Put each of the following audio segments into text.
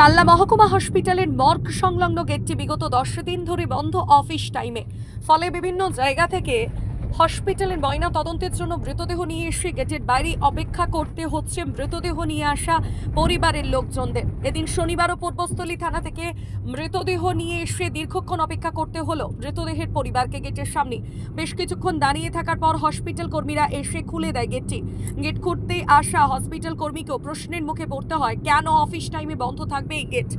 কাল্লা মহকুমা হসপিটালের মর্গ সংলগ্ন গেটটি বিগত দশ দিন ধরে বন্ধ অফিস টাইমে ফলে বিভিন্ন জায়গা থেকে হসপিটালের ময়না তদন্তের জন্য মৃতদেহ নিয়ে এসে গেটের বাইরে অপেক্ষা করতে হচ্ছে। মৃতদেহ নিয়ে আসা পরিবারের লোকজনদের। এদিন শনিবারও পূর্বস্থলী থানা থেকে মৃতদেহ নিয়ে এসে দীর্ঘক্ষণ অপেক্ষা করতে হলো। মৃতদেহের পরিবারকে গেটের সামনে। বেশ কিছুক্ষণ দাঁড়িয়ে থাকার পর হসপিটাল কর্মীরা এসে খুলে দেয় গেটটি। গেট খুঁড়তে আসা হসপিটাল কর্মীকেও প্রশ্নের মুখে পড়তে হয়, কেন অফিস টাইমে বন্ধ থাকবে এই গেট?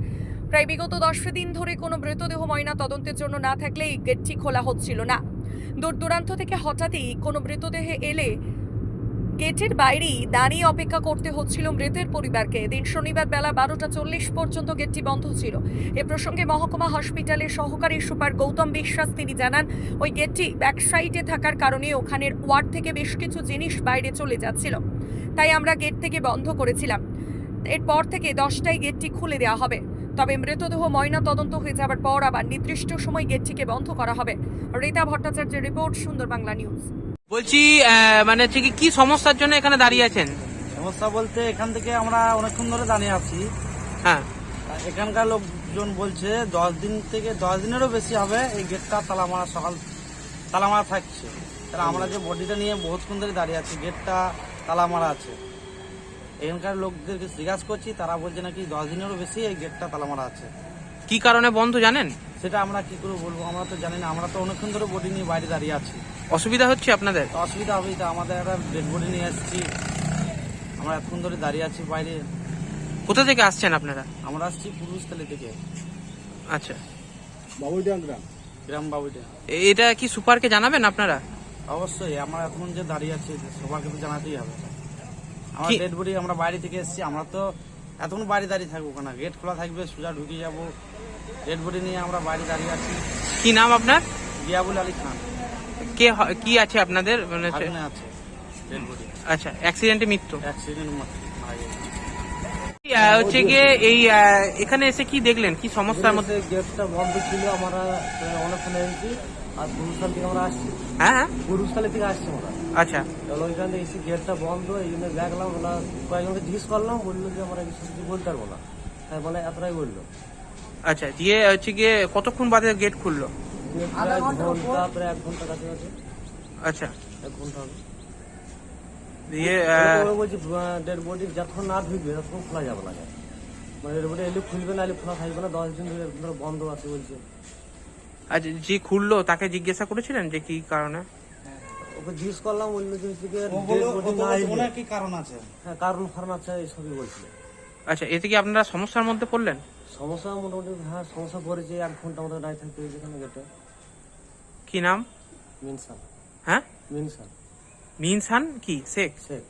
প্রায় বিগত দশ দিন ধরে কোনো মৃতদেহ ময়না তদন্তের জন্য না থাকলে এই গেটটি খোলা হচ্ছিল না। দূর দূরান্ত থেকে হঠাৎই কোনো মৃতদেহে এলে গেটের বাইরেই দাঁড়িয়ে অপেক্ষা করতে হচ্ছিল মৃতের পরিবারকে। দিন শনিবার বেলা বারোটা চল্লিশ পর্যন্ত গেটটি বন্ধ ছিল। এ প্রসঙ্গে মহকুমা হসপিটালের সহকারী সুপার গৌতম বিশ্বাস তিনি জানান, ওই গেটটি ব্যাক সাইডে থাকার কারণে ওখানের ওয়ার্ড থেকে বেশ কিছু জিনিস বাইরে চলে যাচ্ছিল। তাই আমরা গেট থেকে বন্ধ করেছিলাম। এরপর থেকে দশটায় গেটটি খুলে দেওয়া হবে। তবে মৃতদেহ ময়না তদন্ত হয়ে যাওয়ার পর আবার নির্দিষ্ট সময় গেটটিকে বন্ধ করা হবে। রীতা ভট্টাচার্যের রিপোর্ট সুন্দর বাংলা নিউজ। বলছি মানে হচ্ছে কি কি সমস্যার জন্য এখানে দাঁড়িয়ে আছেন? সমস্যা বলতে এখান থেকে আমরা অনেকক্ষণ ধরে দাঁড়িয়ে আছি। হ্যাঁ। এখানকার লোকজন বলছে দশ দিন থেকে দশ দিনেরও বেশি হবে এই গেটটা তালা মারা সকাল তালা মারা থাকছে। তাহলে আমরা যে বডিটা নিয়ে বহুতক্ষণ ধরে দাঁড়িয়ে আছি গেটটা তালা মারা আছে। এখানকার লোকদেরকে জিজ্ঞাসা করছি তারা বলছে নাকি দশ দিনেরও বেশি এই গেটটা তালা মারা আছে। কি কারণে বন্ধ জানেন? সেটা আমরা কি করে বলব আমরা তো জানি না আমরা তো অনেকক্ষণ ধরে বডি নিয়ে বাইরে দাঁড়িয়ে আছি। অসুবিধা হচ্ছে আপনাদের? তো অসুবিধা হবেই তো আমাদের একটা ডেড বডি নিয়ে এসেছি। আমরা এতক্ষণ ধরে দাঁড়িয়ে আছি বাইরে। কোথা থেকে আসছেন আপনারা? আমরা আসছি পুরুষতলি থেকে। আচ্ছা। গ্রাম বাবুটা এ- এটা কি সুপারকে জানাবেন আপনারা? অবশ্যই আমরা এখন যে দাঁড়িয়ে আছি সবাইকে তো জানাতেই হবে। আমার ডেড বডি আমরা বাইরে থেকে এসেছি আমরা তো এতক্ষণ বাড়ি দাঁড়িয়ে থাকব না গেট খোলা থাকবে সোজা ঢুকে যাব। ডেড বডি নিয়ে আমরা বাইরে দাঁড়িয়ে আছি। কি নাম আপনার? গিয়াবুল আলী খান। কে কি আছে আপনাদের? মানে আছে ডেড বডি আচ্ছা অ্যাক্সিডেন্টে মৃত্যু। অ্যাক্সিডেন্ট মারা গেছে। হচ্ছে গিয়ে এই আহ, এখানে এসে কি দেখলেন? কি সমস্যার মধ্যে? গেটটা বন্ধ ছিল আমরা অনেকক্ষণ এসেছি আর গুরুস্থান থেকে আমরা আসছি। হ্যাঁ হ্যাঁ। গুরুস্থানে থেকে আসছি আমরা। আচ্ছা। চলো ওইখানে এসে গেটটা বন্ধ এই জন্য দেখলাম ওরা কয়েকজনকে জিজ্ঞেস করলাম বলল যে আমরা কিছু কিছু বলতে পারব না। তাই মানে এতটাই বলল। আচ্ছা দিয়ে হচ্ছে গিয়ে কতক্ষণ বাদে গেট খুললো? ঘণ্টা প্রায় এক ঘণ্টা কাছাকাছি। আচ্ছা। এক ঘণ্টা হবে। দিয়ে আহ, ওরা বলছি ডেড বডি যতক্ষণ না খোলা যাবে না মানে ডেড বডি এলে খুলবে না এলে খোলা থাকবে না দশ দিন ধরে ধরে বন্ধ আছে বলছে আচ্ছা যে খুললো তাকে জিজ্ঞাসা করেছিলেন যে কি কারণে? ওকে জিজ্ঞেস করলাম বলল যে হচ্ছে গিয়ে ডেড বডি কি কারণ আছে? হ্যাঁ কারণ ফারণ আছে এইসবই বলছিল। আচ্ছা এতে কি আপনারা সমস্যার মধ্যে পড়লেন? সমস্যা মোটামুটি হ্যাঁ সমস্যা পড়েছে এক ঘণ্টা আমাদের নাই থাকতে হয়েছে এখানে গেটে। কি নাম? মিনসান। হ্যাঁ? মিনসান। মিনসান কি শেখ শেখ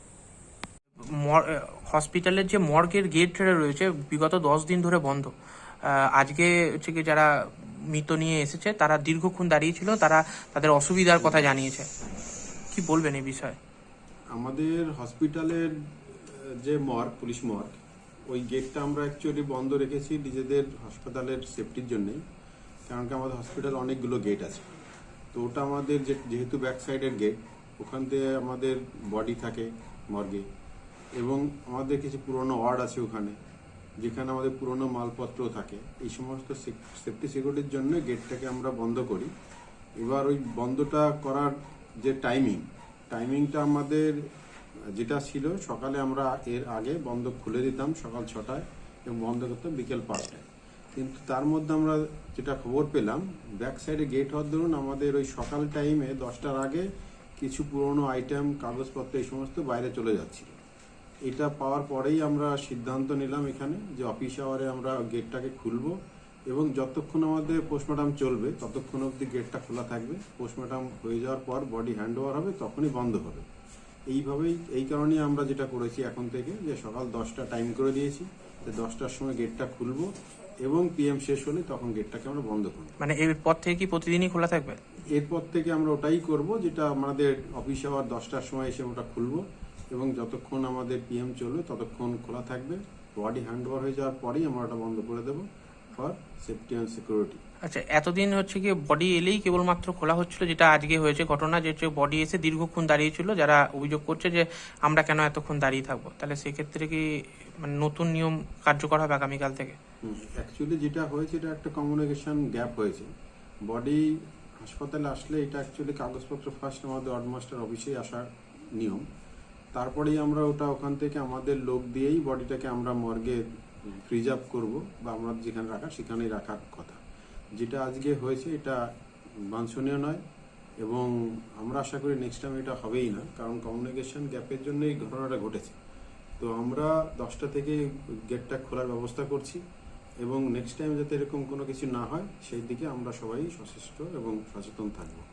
মর- হসপিটালের যে মর্গের গেট রয়েছে বিগত দশ দিন ধরে বন্ধ। আজকে হচ্ছে কি যারা মৃত নিয়ে এসেছে তারা দীর্ঘক্ষণ দাঁড়িয়েছিল তারা তাদের অসুবিধার কথা জানিয়েছে। কি বলবেন এই বিষয়ে? আমাদের হসপিটালের যে মর্গ পুলিশ মর্গ ওই গেটটা আমরা অ্যাকচুয়ালি বন্ধ রেখেছি নিজেদের হাসপাতালের সেফটির জন্যই। কারণ কি আমাদের হসপিটাল অনেকগুলো গেট আছে। তো ওটা আমাদের যে- যেহেতু ব্যাক সাইডের গেট ওখান থেকে আমাদের বডি থাকে মর্গে এবং আমাদের কিছু পুরনো ওয়ার্ড আছে ওখানে, যেখানে আমাদের পুরনো মালপত্র থাকে। এই সমস্ত সেফটি সিকিউরিটির জন্য গেটটাকে আমরা বন্ধ করি। এবার ওই বন্ধটা করার যে টাইমিং টাইমিংটা আমাদের যেটা ছিল, সকালে আমরা এর আগে বন্ধ খুলে দিতাম সকাল ছটায় এবং বন্ধ করতাম বিকেল পাঁচটায়। কিন্তু তার মধ্যে আমরা যেটা খবর পেলাম ব্যাক সাইডে গেট হওয়ার ধরুন আমাদের ওই সকাল টাইমে দশটার আগে কিছু পুরনো আইটেম কাগজপত্র এই সমস্ত বাইরে চলে যাচ্ছিল। এটা পাওয়ার পরেই আমরা সিদ্ধান্ত নিলাম এখানে যে অফিস আওয়ারে আমরা গেটটাকে খুলবো এবং যতক্ষণ আমাদের পোস্টমর্টম চলবে, ততক্ষণ অবধি গেটটা খোলা থাকবে। পোস্টমর্টম হয়ে যাওয়ার পর বডি হ্যান্ড ওভার হবে, তখনই বন্ধ হবে। এইভাবেই, এই কারণেই আমরা যেটা করেছি এখন থেকে যে সকাল দশটা টাইম করে দিয়েছি যে দশটার সময় গেটটা খুলবো এবং পিএম শেষ হলে তখন গেটটাকে আমরা বন্ধ করব। মানে এরপর থেকে কি প্রতিদিনই খোলা থাকবে? এরপর থেকে আমরা ওটাই করব যেটা আমাদের অফিস আওয়ার দশটার সময় এসে ওটা খুলবো এবং যতক্ষণ আমাদের পিএম চলবে ততক্ষণ খোলা থাকবে। বডি হ্যান্ড ওভার হয়ে যাওয়ার পরেই আমরা ওটা বন্ধ করে দেবো ফর সেফটি অ্যান্ড সিকিউরিটি আচ্ছা এতদিন হচ্ছে কি বডি এলেই কেবলমাত্র খোলা হচ্ছিল যেটা আজকে হয়েছে ঘটনা যে হচ্ছে বডি এসে দীর্ঘক্ষণ দাঁড়িয়েছিল যারা অভিযোগ করছে যে আমরা কেন এতক্ষণ দাঁড়িয়ে থাকব। তাহলে সেক্ষেত্রে কি মানে নতুন নিয়ম কার্যকর হবে আগামীকাল থেকে? অ্যাকচুয়ালি যেটা হয়েছে এটা একটা কমিউনিকেশন গ্যাপ হয়েছে। বডি হাসপাতালে আসলে এটা অ্যাকচুয়ালি কাগজপত্র ফার্স্ট আমাদের ওয়ার্ডমাস্টার অফিসেই আসার নিয়ম। তারপরেই আমরা ওটা ওখান থেকে আমাদের লোক দিয়েই বডিটাকে আমরা মর্গে প্রিজার্ভ করব বা আমরা যেখানে রাখা সেখানেই রাখার কথা। যেটা আজকে হয়েছে এটা বাঞ্ছনীয় নয় এবং আমরা আশা করি নেক্সট টাইম এটা হবেই না, কারণ কমিউনিকেশন গ্যাপের জন্য এই ঘটনাটা ঘটেছে। তো আমরা দশটা থেকে গেটটা খোলার ব্যবস্থা করছি। এবং নেক্সট টাইম যাতে এরকম কোনো কিছু না হয়, সেই দিকে আমরা সবাই সচেষ্ট এবং সচেতন থাকব।